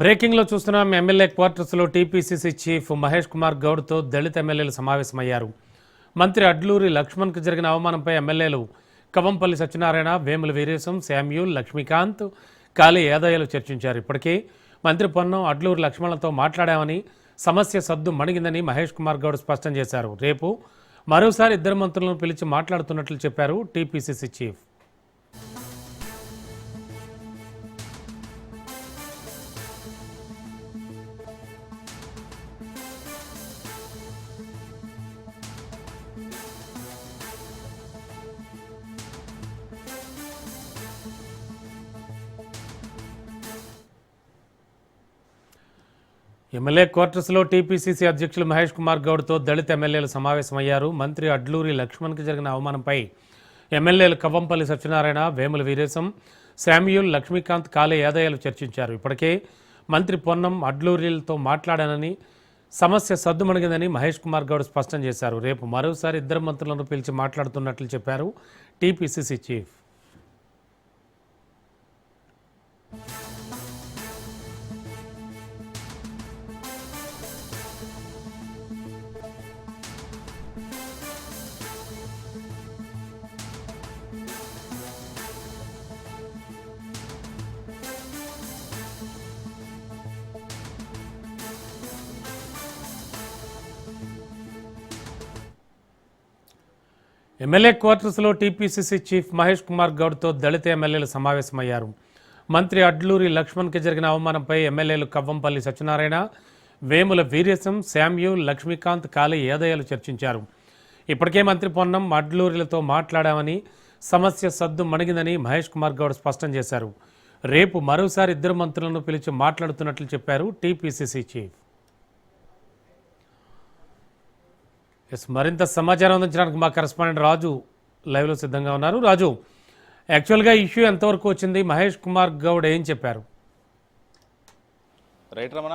బ్రేకింగ్లో చూస్తున్నాం ఎమ్మెల్యే క్వార్టర్స్లో TPCC chief Mahesh Kumar గౌడ్తో దళిత ఎమ్మెల్యేలు సమావేశమయ్యారు. మంత్రి అడ్లూరి లక్ష్మణ్కు జరిగిన అవమానంపై ఎమ్మెల్యేలు కవంపల్లి సత్యనారాయణ వేముల వీరేశం శామ్యూల్ లక్ష్మీకాంత్ కాళీ యాదయ్యలు చర్చించారు. ఇప్పటికే మంత్రి పొన్నం అడ్లూరి లక్ష్మణ్లతో మాట్లాడామని సమస్య సద్దు మణిగిందని మహేష్ కుమార్ గౌడ్ స్పష్టం చేశారు. రేపు మరోసారి ఇద్దరు మంత్రులను పిలిచి మాట్లాడుతున్నట్లు చెప్పారు టీపీసీసీ చీఫ్. ఎమ్మెల్యే క్వార్టర్స్లో టీపీసీసీ అధ్యక్షులు మహేష్ కుమార్ గౌడ్తో దళిత ఎమ్మెల్యేలు సమావేశమయ్యారు. మంత్రి అడ్లూరి లక్ష్మణ్కి జరిగిన అవమానంపై ఎమ్మెల్యేలు కవ్వంపల్లి సత్యనారాయణ వేముల వీరేశం శామ్యూల్ లక్ష్మీకాంత్ కాలే యాదయ్యలు చర్చించారు. ఇప్పటికే మంత్రి పొన్నం అడ్లూరిలతో మాట్లాడానని సమస్య సద్దుమణిగిందని మహేష్ కుమార్ గౌడ్ స్పష్టం చేశారు. రేపు మరోసారి ఇద్దరు మంత్రులను పిలిచి మాట్లాడుతున్నట్లు చెప్పారు టీపీసీసీ చీఫ్. ఎమ్మెల్యే క్వార్టర్స్లో టీపీసీసీ చీఫ్ మహేష్ కుమార్ గౌడ్తో దళిత ఎమ్మెల్యేలు సమావేశమయ్యారు. మంత్రి అడ్లూరి లక్ష్మణ్కి జరిగిన అవమానంపై ఎమ్మెల్యేలు కవ్వంపల్లి సత్యనారాయణ వేముల వీరేశం శామ్యూ లక్ష్మీకాంత్ కాళీ ఏదయాలు చర్చించారు. ఇప్పటికే మంత్రి పొన్నం అడ్లూరిలతో మాట్లాడామని సమస్య సద్దు మణిగిందని మహేష్ కుమార్ గౌడ్ స్పష్టం చేశారు. రేపు మరోసారి ఇద్దరు మంత్రులను పిలిచి మాట్లాడుతున్నట్లు చెప్పారు టీపీసీసీ చీఫ్. ఎస్ మరింత సమాచారం అందించడానికి మా కరెస్పాండెంట్ రాజు లైవ్లో సిద్ధంగా ఉన్నారు. రాజు యాక్చువల్గా ఇష్యూ ఎంతవరకు వచ్చింది? మహేష్ కుమార్ గౌడ్ ఏం చెప్పారు? రైట్ రమణ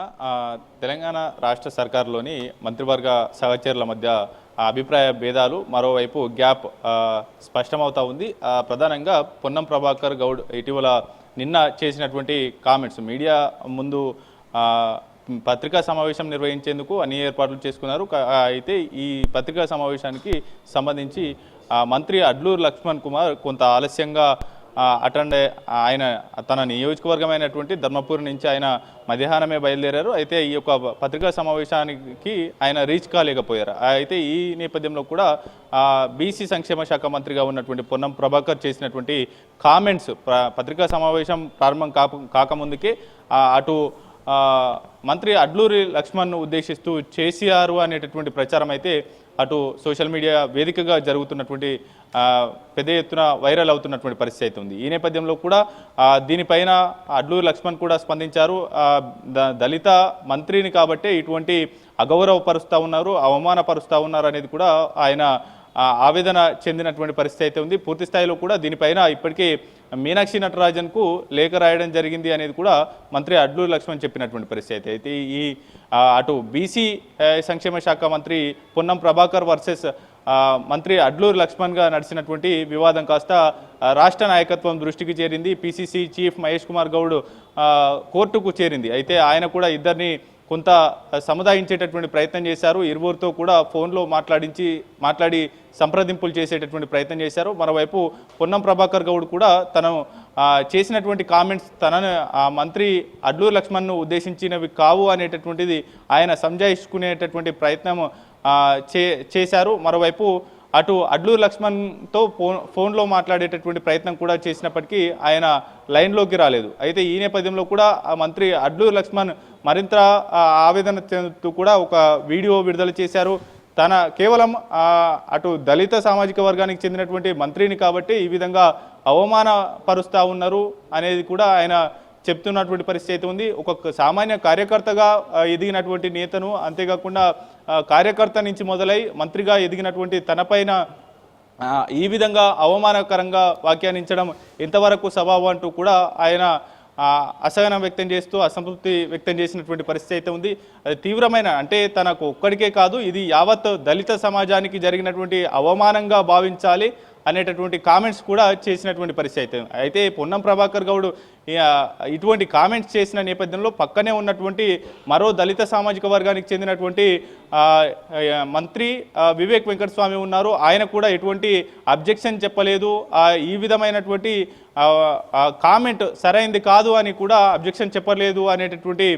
తెలంగాణ రాష్ట్ర సర్కారులోని మంత్రివర్గ సహచరుల మధ్య అభిప్రాయ భేదాలు మరోవైపు గ్యాప్ ఆ, స్పష్టమవుతా ఉంది. ప్రధానంగా పొన్నం ప్రభాకర్ గౌడ్ ఇటీవల నిన్న చేసినటువంటి కామెంట్స్ మీడియా ముందు పత్రికా సమావేశం నిర్వహించేందుకు అన్ని ఏర్పాట్లు చేసుకున్నారు. అయితే ఈ పత్రికా సమావేశానికి సంబంధించి మంత్రి అడ్లూరు లక్ష్మణ్ కుమార్ కొంత ఆలస్యంగా అటెండ్ ఆయన తన నియోజకవర్గమైనటువంటి ధర్మపూర్ నుంచి ఆయన మధ్యాహ్నమే బయలుదేరారు. అయితే ఈ యొక్క పత్రికా సమావేశానికి ఆయన రీచ్ కాలేకపోయారు. అయితే ఈ నేపథ్యంలో కూడా బీసీ సంక్షేమ శాఖ మంత్రిగా ఉన్నటువంటి పొన్నం ప్రభాకర్ చేసినటువంటి కామెంట్స్ పత్రికా సమావేశం ప్రారంభం కాక కాకముందుకే అటు మంత్రి అడ్లూరి లక్ష్మణ్ను ఉద్దేశిస్తూ చేసీఆర్ అనేటటువంటి ప్రచారం అయితే అటు సోషల్ మీడియా వేదికగా జరుగుతున్నటువంటి పెద్ద ఎత్తున వైరల్ అవుతున్నటువంటి పరిస్థితి అయితే ఉంది. ఈ నేపథ్యంలో కూడా దీనిపైన అడ్లూరి లక్ష్మణ్ కూడా స్పందించారు. ద- దళిత మంత్రిని కాబట్టే ఇటువంటి అగౌరవపరుస్తూ ఉన్నారు అవమానపరుస్తూ ఉన్నారు అనేది కూడా ఆయన ఆవేదన చెందినటువంటి పరిస్థితి అయితే ఉంది. పూర్తి స్థాయిలో కూడా దీనిపైన ఇప్పటికే మీనాక్షి నటరాజన్కు లేఖ రాయడం జరిగింది అనేది కూడా మంత్రి అడ్లూరి లక్ష్మణ్ చెప్పినటువంటి పరిస్థితి అయితే. అయితే ఈ అటు బీసీ సంక్షేమ శాఖ మంత్రి పొన్నం ప్రభాకర్ వర్సెస్ మంత్రి అడ్లూరి లక్ష్మణ్గా నడిచినటువంటి వివాదం కాస్త రాష్ట్ర నాయకత్వం దృష్టికి చేరింది. పిసిసి చీఫ్ మహేష్ కుమార్ గౌడ్ కోర్టుకు చేరింది. అయితే ఆయన కూడా ఇద్దరిని కొంత సముదాయించేటటువంటి ప్రయత్నం చేశారు. ఇరువురితో కూడా ఫోన్లో మాట్లాడించి మాట్లాడి సంప్రదింపులు చేసేటటువంటి ప్రయత్నం చేశారు. మరోవైపు పొన్నం ప్రభాకర్ గౌడ్ కూడా తను చేసినటువంటి కామెంట్స్ తనను మంత్రి అడ్లూరు లక్ష్మణ్ను ఉద్దేశించినవి కావు అనేటటువంటిది ఆయన సంజాయించుకునేటటువంటి ప్రయత్నం చే చేశారు. మరోవైపు అటు అడ్లూరు లక్ష్మణ్తో ఫోన్ ఫోన్లో మాట్లాడేటటువంటి ప్రయత్నం కూడా చేసినప్పటికీ ఆయన లైన్లోకి రాలేదు. అయితే ఈ నేపథ్యంలో కూడా ఆ మంత్రి అడ్లూరు లక్ష్మణ్ మరింత ఆవేదన చెందుతూ కూడా ఒక వీడియో విడుదల చేశారు. తన కేవలం అటు దళిత సామాజిక వర్గానికి చెందినటువంటి మంత్రిని కాబట్టి ఈ విధంగా అవమానపరుస్తూ ఉన్నారు అనేది కూడా ఆయన చెప్తున్నటువంటి పరిస్థితి అయితే ఉంది. ఒక సామాన్య కార్యకర్తగా ఎదిగినటువంటి నేతను అంతేకాకుండా కార్యకర్త నుంచి మొదలై మంత్రిగా ఎదిగినటువంటి తనపైన ఈ విధంగా అవమానకరంగా వ్యాఖ్యానించడం ఎంతవరకు సబాబు అంటూ కూడా ఆయన అసహనం వ్యక్తం చేస్తూ అసంతృప్తి వ్యక్తం చేసినటువంటి పరిస్థితి అయితే ఉంది. అది తీవ్రమైన అంటే తనకు ఒక్కడికే కాదు ఇది యావత్ దళిత సమాజానికి జరిగినటువంటి అవమానంగా భావించాలి. అనేటటువంటి కామెంట్స్ కూడా చేసినటువంటి పరిస్థితి అయితే. అయితే పొన్నం ప్రభాకర్ గౌడ్ ఇటువంటి కామెంట్స్ చేసిన నేపథ్యంలో పక్కనే ఉన్నటువంటి మరో దళిత సామాజిక వర్గానికి చెందినటువంటి మంత్రి వివేక్ వెంకటస్వామి ఉన్నారు. ఆయన కూడా ఎటువంటి అబ్జెక్షన్ చెప్పలేదు. ఈ విధమైనటువంటి కామెంట్ సరైంది కాదు అని కూడా అబ్జెక్షన్ చెప్పలేదు అనేటటువంటి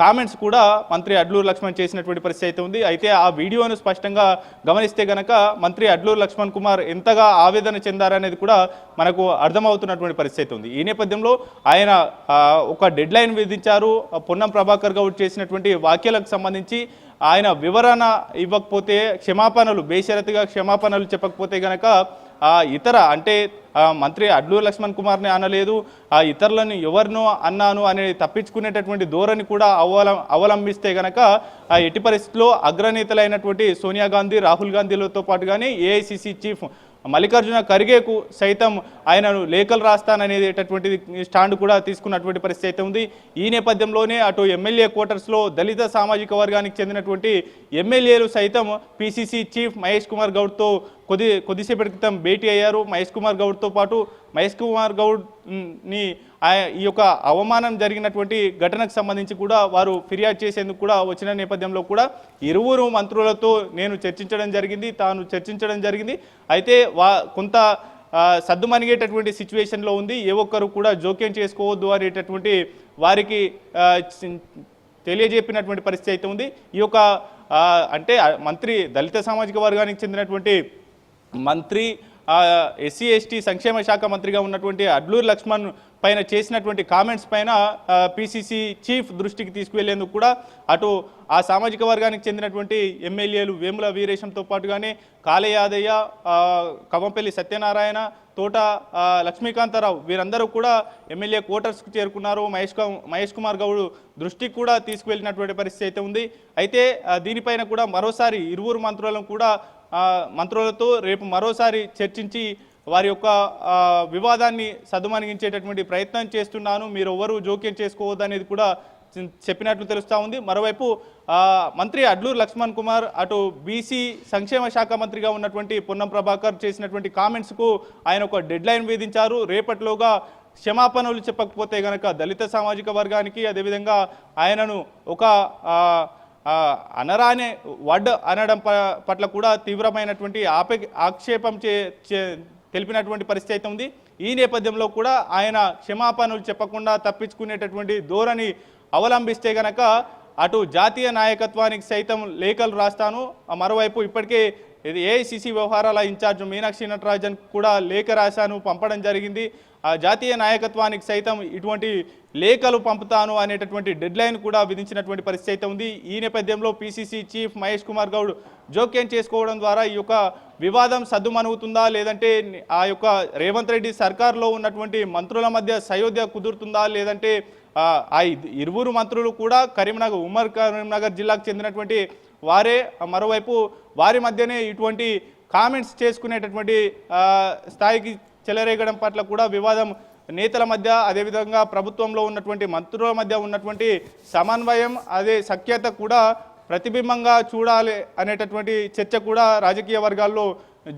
కామెంట్స్ కూడా మంత్రి అడ్లూరు లక్ష్మణ్ చేసినటువంటి పరిస్థితి అయితే ఉంది. అయితే ఆ వీడియోను స్పష్టంగా గమనిస్తే గనక మంత్రి అడ్లూరు లక్ష్మణ్ కుమార్ ఎంతగా ఆవేదన చెందారనేది కూడా మనకు అర్థమవుతున్నటువంటి పరిస్థితి ఉంది. ఈ నేపథ్యంలో ఆయన ఒక డెడ్ లైన్ విధించారు. పొన్నం ప్రభాకర్ గౌడ్ చేసినటువంటి వ్యాఖ్యలకు సంబంధించి ఆయన వివరణ ఇవ్వకపోతే క్షమాపణలు బేషరతుగా క్షమాపణలు చెప్పకపోతే గనక ఇతర అంటే మంత్రి అడ్లూరు లక్ష్మణ్ కుమార్ని అనలేదు ఆ ఇతరులను ఎవరినో అన్నాను అనేది తప్పించుకునేటటువంటి ధోరణి కూడా అవలం అవలంబిస్తే గనక ఆ ఎట్టి పరిస్థితుల్లో అగ్రనేతలైనటువంటి సోనియా గాంధీ రాహుల్ గాంధీలతో పాటుగానే ఏఐసిసి చీఫ్ మల్లికార్జున ఖర్గేకు సైతం ఆయనను లేఖలు రాస్తాననేటటువంటి స్టాండ్ కూడా తీసుకున్నటువంటి పరిస్థితి అయితే ఉంది. ఈ నేపథ్యంలోనే అటు ఎమ్మెల్యే క్వార్టర్స్లో దళిత సామాజిక వర్గానికి చెందినటువంటి ఎమ్మెల్యేలు సైతం పిసిసి చీఫ్ మహేష్ కుమార్ గౌడ్తో కొద్ది కొద్దిసేపటి క్రితం భేటీ అయ్యారు. మహేష్ కుమార్ గౌడ్తో పాటు మహేష్ కుమార్ గౌడ్ని ఈ యొక్క అవమానం జరిగినటువంటి ఘటనకు సంబంధించి కూడా వారు ఫిర్యాదు చేసేందుకు కూడా వచ్చిన నేపథ్యంలో కూడా ఇరువురు మంత్రులతో నేను చర్చించడం జరిగింది తాను చర్చించడం జరిగింది. అయితే వా కొంత సద్దుమణిగేటటువంటి సిచ్యువేషన్లో ఉంది. ఏ ఒక్కరు కూడా జోక్యం చేసుకోవద్దు అనేటటువంటి వారికి తెలియజెప్పినటువంటి పరిస్థితి అయితే ఉంది. ఈ యొక్క అంటే మంత్రి దళిత సామాజిక వర్గానికి చెందినటువంటి మంత్రి ఎస్సీ ఎస్టీ సంక్షేమ శాఖ మంత్రిగా ఉన్నటువంటి అడ్లూరు లక్ష్మణ్ పైన చేసినటువంటి కామెంట్స్ పైన పిసిసి చీఫ్ దృష్టికి తీసుకువెళ్ళేందుకు కూడా అటు ఆ సామాజిక వర్గానికి చెందినటువంటి ఎమ్మెల్యేలు వేముల వీరేశంతో పాటుగానే కాళయాదయ్య కవంపల్లి సత్యనారాయణ తోట లక్ష్మీకాంతారావు వీరందరూ కూడా ఎమ్మెల్యే క్వార్టర్స్కి చేరుకున్నారు. మహేష్ మహేష్ కుమార్ గౌడ్ దృష్టికి కూడా తీసుకువెళ్ళినటువంటి పరిస్థితి అయితే ఉంది. అయితే దీనిపైన కూడా మరోసారి ఇరువురు మంత్రులను కూడా మంత్రులతో రేపు మరోసారి చర్చించి వారి యొక్క వివాదాన్ని సదుమణిగించేటటువంటి ప్రయత్నం చేస్తున్నాను. మీరు ఎవరు జోక్యం చేసుకోవద్దు అనేది కూడా చెప్పినట్లు తెలుస్తూ ఉంది. మరోవైపు మంత్రి అడ్లూరు లక్ష్మణ్ కుమార్ అటు బీసీ సంక్షేమ శాఖ మంత్రిగా ఉన్నటువంటి పొన్నం ప్రభాకర్ చేసినటువంటి కామెంట్స్కు ఆయన ఒక డెడ్ లైన్ విధించారు. రేపటిలోగా క్షమాపణలు చెప్పకపోతే గనక దళిత సామాజిక వర్గానికి అదేవిధంగా ఆయనను ఒక అనరానే వడ్ అనడం ప- పట్ల కూడా తీవ్రమైనటువంటి ఆపే ఆక్షేపం చే చే- తెలిపినటువంటి పరిస్థితి అయితే ఉంది. ఈ నేపథ్యంలో కూడా ఆయన క్షమాపణలు చెప్పకుండా తప్పించుకునేటటువంటి ధోరణి అవలంబిస్తే గనక అటు జాతీయ నాయకత్వానికి సైతం లేఖలు రాస్తాను. మరోవైపు ఇప్పటికే ఏఐసిసి వ్యవహారాల ఇన్ఛార్జ్ మీనాక్షి నటరాజన్ కూడా లేఖ రాశాను పంపడం జరిగింది. జాతీయ నాయకత్వానికి సైతం ఇటువంటి లేఖలు పంపుతాను అనేటటువంటి డెడ్లైన్ కూడా విధించినటువంటి పరిస్థితి అయితే ఉంది. ఈ నేపథ్యంలో పిసిసి చీఫ్ మహేష్ కుమార్ గౌడ్ జోక్యం చేసుకోవడం ద్వారా ఈ యొక్క వివాదం సద్దుమనుగుతుందా లేదంటే ఆ యొక్క రేవంత్ రెడ్డి సర్కార్లో ఉన్నటువంటి మంత్రుల మధ్య సయోధ్య కుదురుతుందా? లేదంటే ఆ, ఇరువురు మంత్రులు కూడా కరీంనగర్ ఉమ్మర్ కరీంనగర్ జిల్లాకు చెందినటువంటి వారే. మరోవైపు వారి మధ్యనే ఇటువంటి కామెంట్స్ చేసుకునేటటువంటి స్థాయికి చెలరేగడం పట్ల కూడా వివాదం నేతల మధ్య అదేవిధంగా ప్రభుత్వంలో ఉన్నటువంటి మంత్రుల మధ్య ఉన్నటువంటి సమన్వయం అదే సఖ్యత కూడా ప్రతిబింబంగా చూడాలి అనేటటువంటి చర్చ కూడా రాజకీయ వర్గాల్లో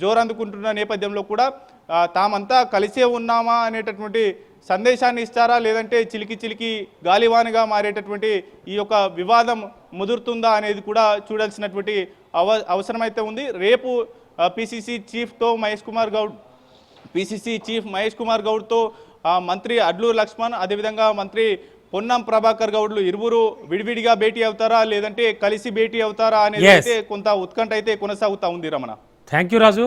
జోరందుకుంటున్న నేపథ్యంలో కూడా తామంతా కలిసే ఉన్నామా అనేటటువంటి సందేశాన్ని ఇస్తారా? లేదంటే చిలికి చిలికి గాలివానగా మారేటటువంటి ఈ యొక్క వివాదం ముదురుతుందా అనేది కూడా చూడాల్సినటువంటి అవ అవసరమైతే ఉంది. రేపు పిసిసి చీఫ్తో మహేష్ కుమార్ గౌడ్ పిసిసి చీఫ్ మహేష్ కుమార్ గౌడ్తో మంత్రి అడ్లూరు లక్ష్మణ్ అదేవిధంగా మంత్రి పొన్నం ప్రభాకర్ గౌడ్లు ఇరువురు విడివిడిగా భేటీ అవుతారా? లేదంటే కలిసి భేటీ అవుతారా? అనేది. అయితే కొంత ఉత్కంఠ అయితే కొనసాగుతా ఉంది రమణ. థ్యాంక్ రాజు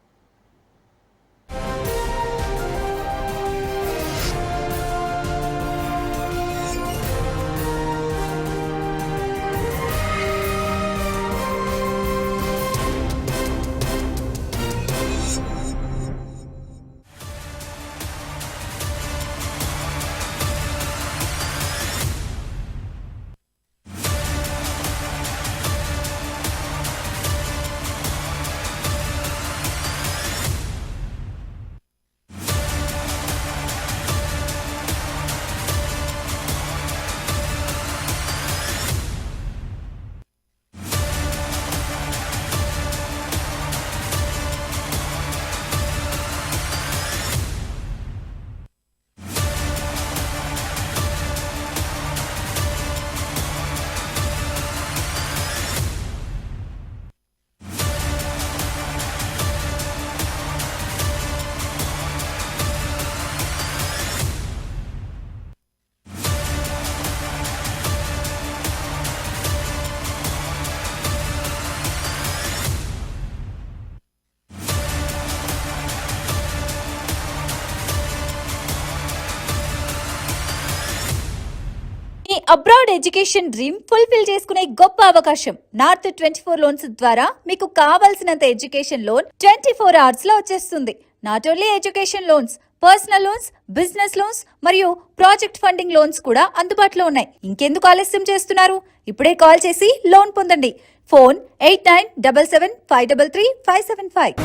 అబ్రాడ్ ఎడ్యుకేషన్ డ్రీమ్ ఫుల్ఫిల్ చేసుకునే గొప్ప అవకాశం. నార్త్ ట్వంటీ ఫోర్ లోన్స్ ద్వారా మీకు కావాల్సినంత ఎడ్యుకేషన్ లోన్ ట్వంటీ ఫోర్ అవర్స్లో వచ్చేస్తుంది. Not only education loans personal loans business loans మరియు ప్రాజెక్ట్ ఫండింగ్ లోన్స్ కూడా అందుబాటులో ఉన్నాయి. ఇంకెందుకు ఆలస్యం చేస్తున్నారు? ఇప్పుడే కాల్ చేసి లోన్ పొందండి. Phone eight nine double seven five double three five seven five.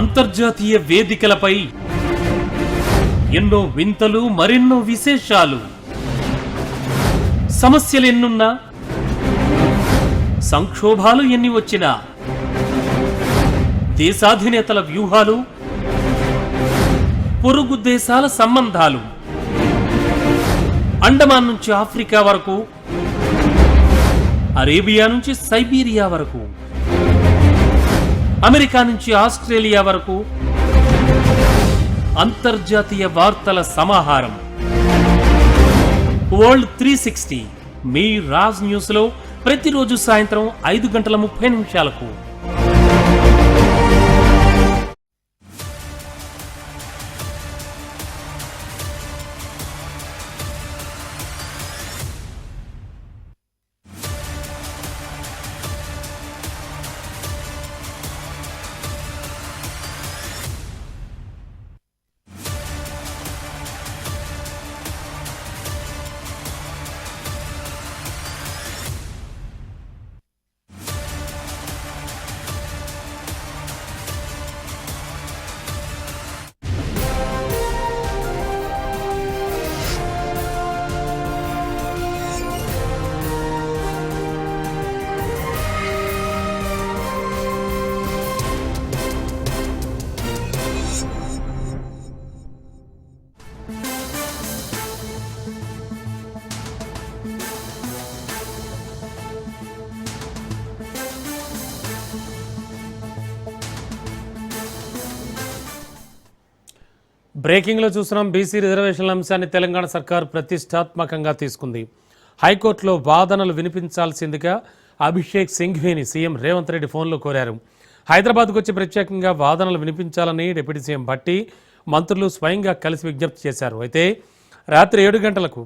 అంతర్జాతీయ వేదికలపై ఎన్నో వింతలు మరెన్నో విశేషాలు. సమస్యలు ఎన్నున్నా సంక్షోభాలు ఎన్ని వచ్చినా దేశాధినేతల వ్యూహాలు పొరుగు దేశాల సంబంధాలు. అండమాన్ నుంచి ఆఫ్రికా వరకు అరేబియా నుంచి సైబీరియా వరకు అమెరికా నుంచి ఆస్ట్రేలియా వరకు అంతర్జాతీయ వార్తల సమాహారం. వరల్డ్ త్రీ సిక్స్టీ మీ రాజ్ న్యూస్లో ప్రతిరోజు సాయంత్రం ఐదు గంటల ముప్పై నిమిషాలకు. బ్రేకింగ్లో చూస్తున్నాం. బీసీ రిజర్వేషన్ల అంశాన్ని తెలంగాణ సర్కార్ ప్రతిష్టాత్మకంగా తీసుకుంది. హైకోర్టులో వాదనలు వినిపించాల్సిందిగా అభిషేక్ సింఘ్వీని సీఎం రేవంత్ రెడ్డి ఫోన్లో కోరారు. హైదరాబాద్కు వచ్చి ప్రత్యేకంగా వాదనలు వినిపించాలని డిప్యూటీ సీఎం భట్టి మంత్రులు స్వయంగా కలిసి విజ్ఞప్తి చేశారు. అయితే రాత్రి ఏడు గంటలకు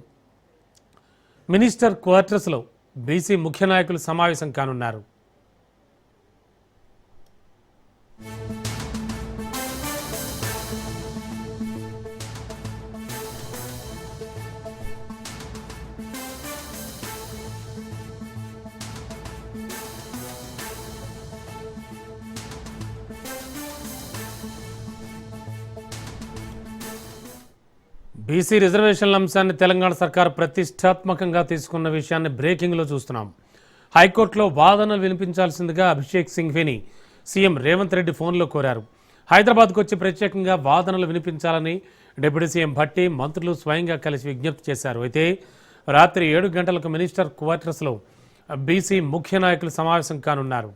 మినిస్టర్ క్వార్టర్స్లో బీసీ ముఖ్య నాయకులు సమావేశం కానున్నారు. బీసీ రిజర్వేషన్ల అంశాన్ని తెలంగాణ సర్కార్ ప్రతిష్టాత్మకంగా తీసుకున్న విషయాన్ని బ్రేకింగ్లో చూస్తున్నాం. హైకోర్టులో వాదనలు వినిపించాల్సిందిగా అభిషేక్ సింఘ్విని సీఎం రేవంత్ రెడ్డి ఫోన్లో కోరారు. హైదరాబాద్కు వచ్చి ప్రత్యేకంగా వాదనలు వినిపించాలని డిప్యూటీ సీఎం భట్టి మంత్రులు స్వయంగా కలిసి విజ్ఞప్తి చేశారు. అయితే రాత్రి ఏడు గంటలకు మినిస్టర్ క్వార్టర్స్లో బీసీ ముఖ్య నాయకులు సమావేశం కానున్నారు.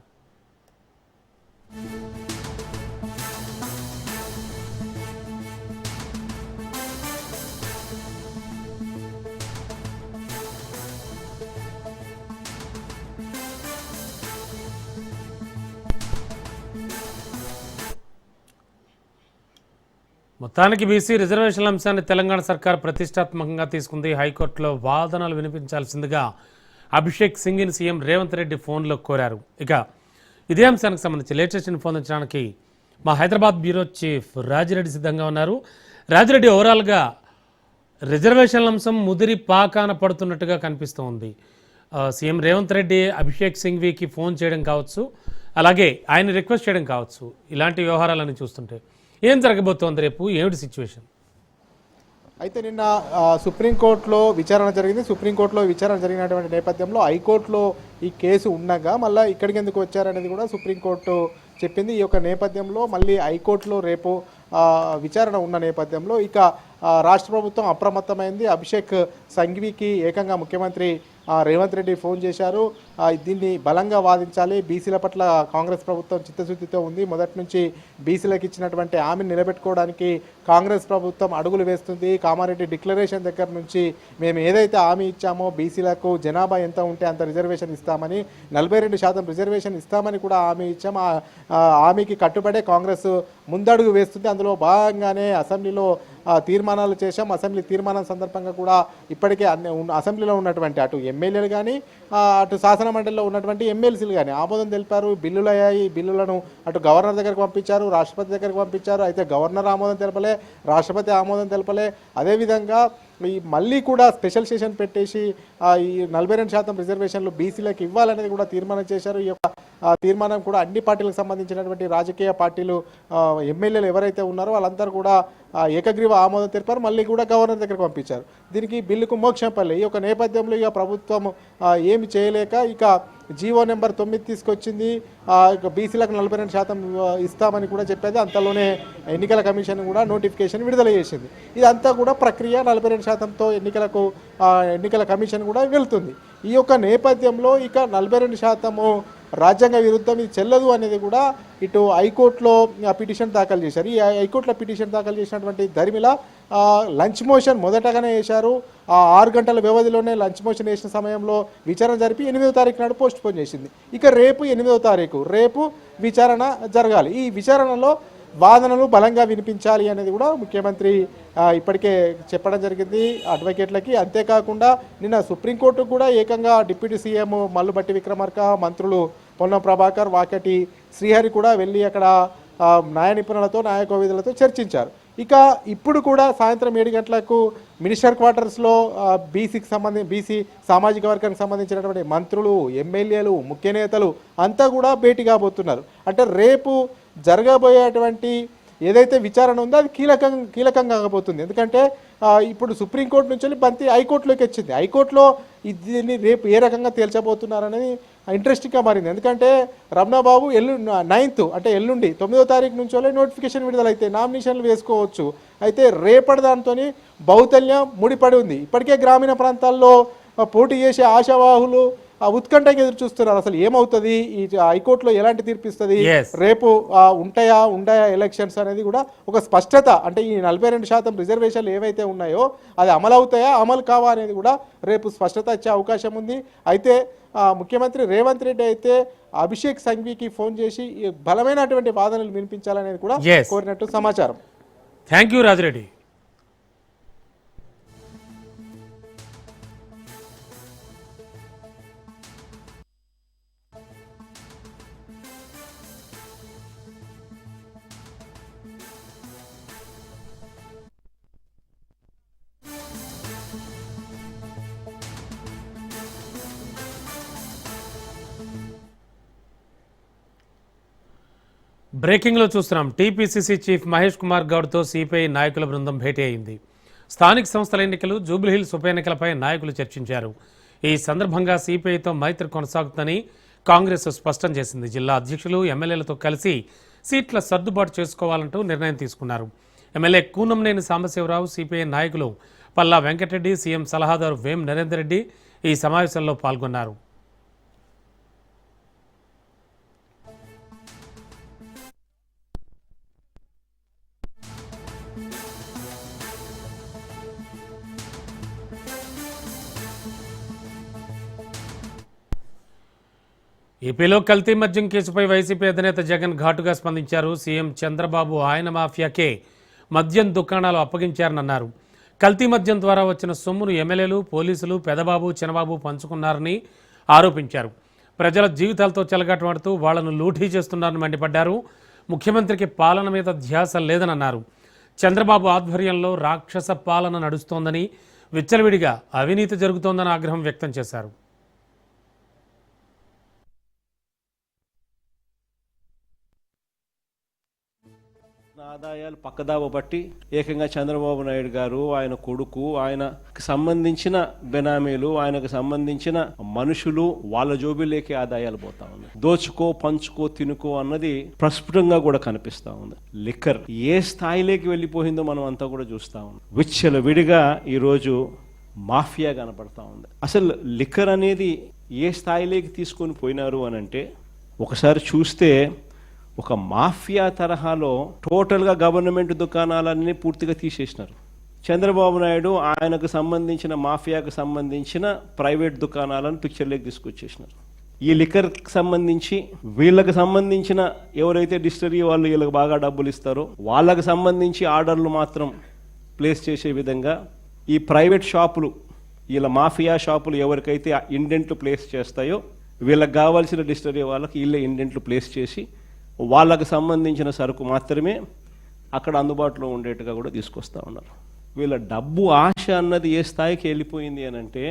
మొత్తానికి బీసీ రిజర్వేషన్ల అంశాన్ని తెలంగాణ సర్కార్ ప్రతిష్టాత్మకంగా తీసుకుంది. హైకోర్టులో వాదనలు వినిపించాల్సిందిగా అభిషేక్ సింగ్ని సీఎం రేవంత్ రెడ్డి ఫోన్లో కోరారు. ఇక ఇదే అంశానికి సంబంధించి లేటెస్ట్ ఇన్ఫో అందించడానికి మా హైదరాబాద్ బ్యూరో చీఫ్ రాజిరెడ్డి సిద్ధంగా ఉన్నారు. రాజిరెడ్డి ఓవరాల్గా రిజర్వేషన్ల అంశం ముదిరి పాకాన పడుతున్నట్టుగా కనిపిస్తోంది సీఎం రేవంత్ రెడ్డి అభిషేక్ సింగ్వికి ఫోన్ చేయడం కావచ్చు అలాగే ఆయన రిక్వెస్ట్ చేయడం కావచ్చు ఇలాంటి వ్యవహారాలన్నీ చూస్తుంటే. ఏం జరగబోతోంది రేపు? ఏమిటి సిచ్యువేషన్ అయితే నిన్న సుప్రీంకోర్టులో విచారణ జరిగింది. సుప్రీంకోర్టులో విచారణ జరిగినటువంటి నేపథ్యంలో హైకోర్టులో ఈ కేసు ఉండగా మళ్ళీ ఇక్కడికి ఎందుకు వచ్చారనేది కూడా సుప్రీంకోర్టు చెప్పింది. ఈ యొక్క నేపథ్యంలో మళ్ళీ హైకోర్టులో రేపు విచారణ ఉన్న నేపథ్యంలో ఇక రాష్ట్ర ప్రభుత్వం అప్రమత్తమైంది. అభిషేక్ సంఘ్వికి ఏకంగా ముఖ్యమంత్రి రేవంత్ రెడ్డి ఫోన్ చేశారు. దీన్ని బలంగా వాదించాలి. బీసీల పట్ల కాంగ్రెస్ ప్రభుత్వం చిత్తశుద్ధితో ఉంది. మొదటి నుంచి బీసీలకు ఇచ్చినటువంటి హామీని నిలబెట్టుకోవడానికి కాంగ్రెస్ ప్రభుత్వం అడుగులు వేస్తుంది. కామారెడ్డి డిక్లరేషన్ దగ్గర నుంచి మేము ఏదైతే హామీ ఇచ్చామో బీసీలకు జనాభా ఎంత ఉంటే అంత రిజర్వేషన్ ఇస్తామని నలభై రెండు శాతం రిజర్వేషన్ ఇస్తామని కూడా హామీ ఇచ్చాం. ఆ హామీకి కట్టుబడే కాంగ్రెస్ ముందడుగు వేస్తుంది. అందులో భాగంగానే అసెంబ్లీలో తీర్మానాలు చేశాం. అసెంబ్లీ తీర్మానం సందర్భంగా కూడా ఇప్పటికే అన్ని ఉన్న- అసెంబ్లీలో ఉన్నటువంటి అటు ఎమ్మెల్యేలు కానీ అటు శాసన మండలిలో ఉన్నటువంటి ఎమ్మెల్సీలు కానీ ఆమోదం తెలిపారు. బిల్లులు అయ్యాయి. బిల్లులను అటు గవర్నర్ దగ్గరకు పంపించారు. రాష్ట్రపతి దగ్గరకు పంపించారు. అయితే గవర్నర్ ఆమోదం తెలపలే రాష్ట్రపతి ఆమోదం తెలపలే. అదేవిధంగా ఈ మళ్ళీ కూడా స్పెషల్ సెషన్ పెట్టేసి ఈ నలభై రెండు శాతం రిజర్వేషన్లు బీసీలకు ఇవ్వాలనేది కూడా తీర్మానం చేశారు. ఈ యొక్క తీర్మానం కూడా అన్ని పార్టీలకు సంబంధించినటువంటి రాజకీయ పార్టీలు ఎమ్మెల్యేలు ఎవరైతే ఉన్నారో వాళ్ళందరూ కూడా ఏకగ్రీవ ఆమోదం తెలిపారు. మళ్ళీ కూడా గవర్నర్ దగ్గరకు పంపించారు. దీనికి బిల్లుకు మోక్షం పల్లె ఈ యొక్క నేపథ్యంలో ఇక ప్రభుత్వం ఏమి చేయలేక ఇక జీవో నెంబర్ తొమ్మిది తీసుకొచ్చింది. ఆ, బీసీలకు నలభై రెండు శాతం ఇస్తామని కూడా చెప్పేది. అంతలోనే ఎన్నికల కమిషన్ కూడా నోటిఫికేషన్ విడుదల చేసింది. ఇదంతా కూడా ప్రక్రియ నలభై రెండు శాతంతో ఎన్నికలకు ఎన్నికల కమిషన్ కూడా వెళ్తుంది. ఈ యొక్క నేపథ్యంలో ఇక నలభై రెండు శాతము రాజ్యాంగ విరుద్ధం ఇది చెల్లదు అనేది కూడా ఇటు హైకోర్టులో పిటిషన్ దాఖలు చేశారు. ఈ హైకోర్టులో పిటిషన్ దాఖలు చేసినటువంటి ధర్మిల లంచ్ మోషన్ మొదటగానే వేశారు. ఆ ఆరు గంటల వ్యవధిలోనే లంచ్ మోషన్ వేసిన సమయంలో విచారణ జరిపి ఎనిమిదో తారీఖు నాడు పోస్ట్ పోన్ చేసింది. ఇక రేపు ఎనిమిదో తారీఖు రేపు విచారణ జరగాలి. ఈ విచారణలో వాదనలు బలంగా వినిపించాలి అనేది కూడా ముఖ్యమంత్రి ఇప్పటికే చెప్పడం జరిగింది. అడ్వకేట్లకి అంతేకాకుండా నిన్న సుప్రీంకోర్టు కూడా ఏకంగా డిప్యూటీ సీఎం మల్లుబట్టి విక్రమార్క మంత్రులు పొన్నం ప్రభాకర్ వాకటి శ్రీహరి కూడా వెళ్ళి అక్కడ న్యాయ నిపుణులతో న్యాయకోవిధులతో చర్చించారు. ఇక ఇప్పుడు కూడా సాయంత్రం ఏడు గంటలకు మినిస్టర్ క్వార్టర్స్లో బీసీకి సంబంధించి బీసీ సామాజిక వర్గానికి సంబంధించినటువంటి మంత్రులు ఎమ్మెల్యేలు ముఖ్య నేతలు అంతా కూడా భేటీ కాబోతున్నారు. అంటే రేపు జరగబోయేటువంటి ఏదైతే విచారణ ఉందో అది కీలకం కీలకంగా కాకపోతుంది ఎందుకంటే ఇప్పుడు సుప్రీంకోర్టు నుంచి వెళ్ళి బంతి హైకోర్టులోకి వచ్చింది. హైకోర్టులో దీన్ని రేపు ఏ రకంగా తేల్చబోతున్నారనేది ఇంట్రెస్టింగ్గా మారింది. ఎందుకంటే రమణాబాబు ఎల్లు నైన్త్ అంటే ఎల్లుండి తొమ్మిదో తారీఖు నుంచి వాళ్ళే నోటిఫికేషన్ విడుదలైతే నామినేషన్లు వేసుకోవచ్చు. అయితే రేపటి దాంతో బౌతల్యం ముడిపడి ఉంది. ఇప్పటికే గ్రామీణ ప్రాంతాల్లో పోటీ చేసే ఆశావాహులు ఆ ఉత్కంఠగా ఎదురు చూస్తున్నారు. అసలు ఏమవుతుంది? ఈ హైకోర్టులో ఎలాంటి తీర్పు ఇస్తుంది. రేపు ఉంటాయా ఉంటాయా ఎలక్షన్స్ అనేది కూడా ఒక స్పష్టత. అంటే ఈ నలభై రెండు శాతం రిజర్వేషన్లు ఏవైతే ఉన్నాయో అది అమలు అవుతాయా అమలు కావా అనేది కూడా రేపు స్పష్టత వచ్చే అవకాశం ఉంది. అయితే ముఖ్యమంత్రి రేవంత్ రెడ్డి అయితే అభిషేక్ సంఘ్వికి ఫోన్ చేసి బలమైనటువంటి వాదనలు వినిపించాలనేది కూడా. కోరినట్టు సమాచారం. థ్యాంక్ యూ రాజిరెడ్డి బ్రేకింగ్లో చూస్తున్నాం. టీపీసీసీ చీఫ్ మహేష్ కుమార్ గౌడ్తో సిపిఐ నాయకుల బృందం భేటీ అయింది. స్థానిక సంస్థల ఎన్నికలు జూబ్లీహిల్స్ ఉప ఎన్నికలపై నాయకులు చర్చించారు. ఈ సందర్భంగా సిపిఐతో మైత్రి కొనసాగుతుందని కాంగ్రెస్ స్పష్టం చేసింది. జిల్లా అధ్యక్షులు ఎమ్మెల్యేలతో కలిసి సీట్ల సర్దుబాటు చేసుకోవాలంటూ నిర్ణయం తీసుకున్నారు. ఎమ్మెల్యే కూనంనేని సాంబశివరావు సిపిఐ నాయకులు పల్లా వెంకటరెడ్డి సీఎం సలహాదారు వేం నరేందర్ రెడ్డి ఈ సమావేశంలో పాల్గొన్నారు. ఏపీలో కల్తీ మద్యం కేసుపై వైసీపీ అధినేత జగన్ ఘాటుగా స్పందించారు. సీఎం చంద్రబాబు ఆయన మాఫియాకే మద్యం దుకాణాలు అప్పగించారన్నారు కల్తీ మద్యం ద్వారా వచ్చిన సొమ్మును ఎమ్మెల్యేలు పోలీసులు పెదబాబు చినబాబు పంచుకున్నారని ఆరోపించారు. ప్రజల జీవితాలతో చెలగాటమాడుతూ వాళ్ళను లూఠీ చేస్తున్నారని మండిపడ్డారు. ముఖ్యమంత్రికి పాలన మీద ధ్యాస లేదనన్నారు. చంద్రబాబు ఆధ్వర్యంలో రాక్షస పాలన నడుస్తోందని విచ్చలవిడిగా అవినీతి జరుగుతోందని ఆగ్రహం వ్యక్తం చేశారు. ఆదాయాలు పక్కదావ బట్టి ఏకంగా చంద్రబాబు నాయుడు గారు ఆయన కొడుకు ఆయనకు సంబంధించిన బెనామీలు ఆయనకు సంబంధించిన మనుషులు వాళ్ళ జోబిలోకి ఆదాయాలు పోతా ఉన్నాయి. దోచుకో పంచుకో తినుకో అన్నది ప్రస్ఫుటంగా కూడా కనిపిస్తా ఉంది. లిక్కర్ ఏ స్థాయిలోకి వెళ్ళిపోయిందో మనం అంతా కూడా చూస్తా ఉన్నాం. విచ్చల విడిగా ఈరోజు మాఫియా కనపడతా ఉంది. అసలు లిక్కర్ అనేది ఏ స్థాయిలోకి తీసుకొని పోయినారు అని అంటే ఒకసారి చూస్తే ఒక మాఫియా తరహాలో టోటల్గా గవర్నమెంట్ దుకాణాలన్నీ పూర్తిగా తీసేసినారు. చంద్రబాబు నాయుడు ఆయనకు సంబంధించిన మాఫియాకు సంబంధించిన ప్రైవేట్ దుకాణాలను పిక్చర్లోకి తీసుకొచ్చేసినారు. ఈ లిక్కర్కి సంబంధించి వీళ్ళకి సంబంధించిన ఎవరైతే డిస్టరీ వాళ్ళు వీళ్ళకి బాగా డబ్బులు ఇస్తారో వాళ్ళకి సంబంధించి ఆర్డర్లు మాత్రం ప్లేస్ చేసే విధంగా ఈ ప్రైవేట్ షాపులు వీళ్ళ మాఫియా షాపులు ఎవరికైతే ఇండెంట్లు ప్లేస్ చేస్తాయో వీళ్ళకి కావాల్సిన డిస్టరీ వాళ్ళకి వీళ్ళే ఇండెంట్లు ప్లేస్ చేసి వాళ్ళకు సంబంధించిన సరుకు మాత్రమే అక్కడ అందుబాటులో ఉండేట్టుగా కూడా తీసుకొస్తా ఉన్నారు. వీళ్ళ డబ్బు ఆశ అన్నది ఏ స్థాయికి వెళ్ళిపోయింది అని అంటే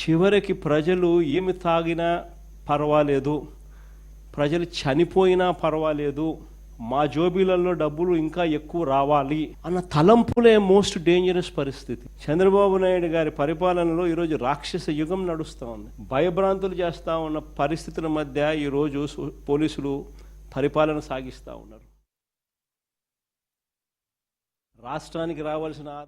చివరికి ప్రజలు ఏమి తాగినా పర్వాలేదు ప్రజలు చనిపోయినా పర్వాలేదు మా జోబీలలో డబ్బులు ఇంకా ఎక్కువ రావాలి అన్న తలంపులే మోస్ట్ డేంజరస్ పరిస్థితి. చంద్రబాబు నాయుడు గారి పరిపాలనలో ఈరోజు రాక్షస యుగం నడుస్తూ ఉంది భయభ్రాంతులు చేస్తూ ఉన్న పరిస్థితుల మధ్య ఈరోజు పోలీసులు పరిపాలన సాగిస్తూ ఉన్నారు. రాష్ట్రానికి రావాల్సిన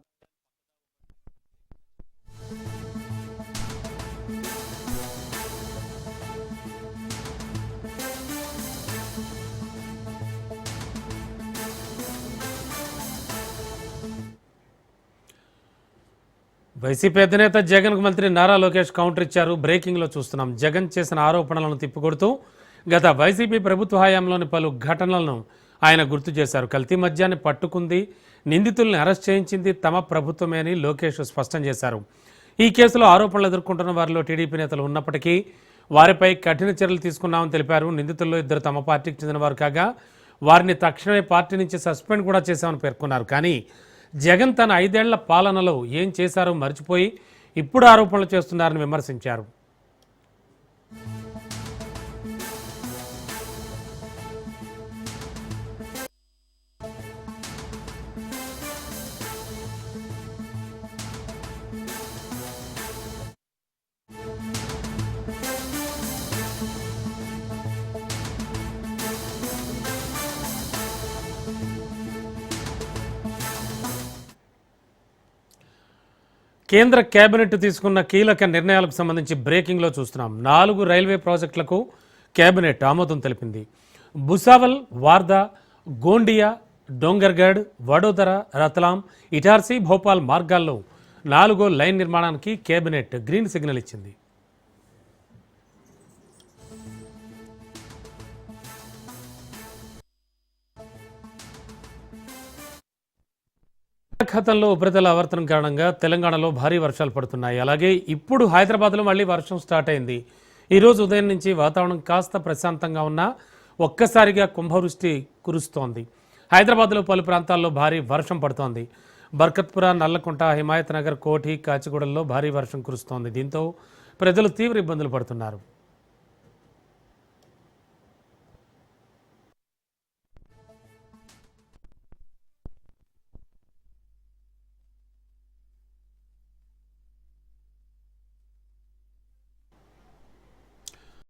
వైసీపీ అధినేత జగన్ మంత్రి నారా లోకేష్ కౌంటర్ ఇచ్చారు. బ్రేకింగ్లో చూస్తున్నాం. జగన్ చేసిన ఆరోపణలను తిప్పికొడుతూ గత వైసీపీ ప్రభుత్వ హయాంలోని పలు ఘటనలను ఆయన గుర్తు చేశారు. కల్తీ మద్యాన్ని పట్టుకుంది నిందితుల్ని అరెస్ట్ చేయించింది తమ ప్రభుత్వమే అని లోకేష్ స్పష్టం చేశారు. ఈ కేసులో ఆరోపణలు ఎదుర్కొంటున్న వారిలో టీడీపీ నేతలు ఉన్నప్పటికీ వారిపై కఠిన చర్యలు తీసుకున్నామని తెలిపారు. నిందితుల్లో ఇద్దరు తమ పార్టీకి చెందినవారు కాగా వారిని తక్షణమే పార్టీ నుంచి సస్పెండ్ కూడా చేశామని పేర్కొన్నారు. కానీ జగన్ తన ఐదేళ్ళ పాలనలో ఏం చేశారో మర్చిపోయి ఇప్పుడు ఆరోపణలు చేస్తున్నారని విమర్శించారు. కేంద్ర కేబినెట్ తీసుకున్న కీలక నిర్ణయాలకు సంబంధించి బ్రేకింగ్లో చూస్తున్నాం. నాలుగు రైల్వే ప్రాజెక్టులకు కేబినెట్ ఆమోదం తెలిపింది. భుసావల్ వార్దా గోండియా డోంగర్గఢ్ వడోదర రత్లాం ఇటార్సీ భోపాల్ మార్గాల్లో నాలుగో లైన్ నిర్మాణానికి కేబినెట్ గ్రీన్ సిగ్నల్ ఇచ్చింది. ఖతంలో ఉపరితల ఆవర్తనం కారణంగా తెలంగాణలో భారీ వర్షాలు పడుతున్నాయి. అలాగే ఇప్పుడు హైదరాబాద్లో మళ్ళీ వర్షం స్టార్ట్ అయింది. ఈరోజు ఉదయం నుంచి వాతావరణం కాస్త ప్రశాంతంగా ఉన్నా ఒక్కసారిగా కుంభవృష్టి కురుస్తోంది. హైదరాబాద్లో పలు ప్రాంతాల్లో భారీ వర్షం పడుతోంది. బర్కత్పుర నల్లకుంట హిమాయత్ నగర్ కోఠి కాచిగూడల్లో భారీ వర్షం కురుస్తోంది. దీంతో ప్రజలు తీవ్ర ఇబ్బందులు పడుతున్నారు.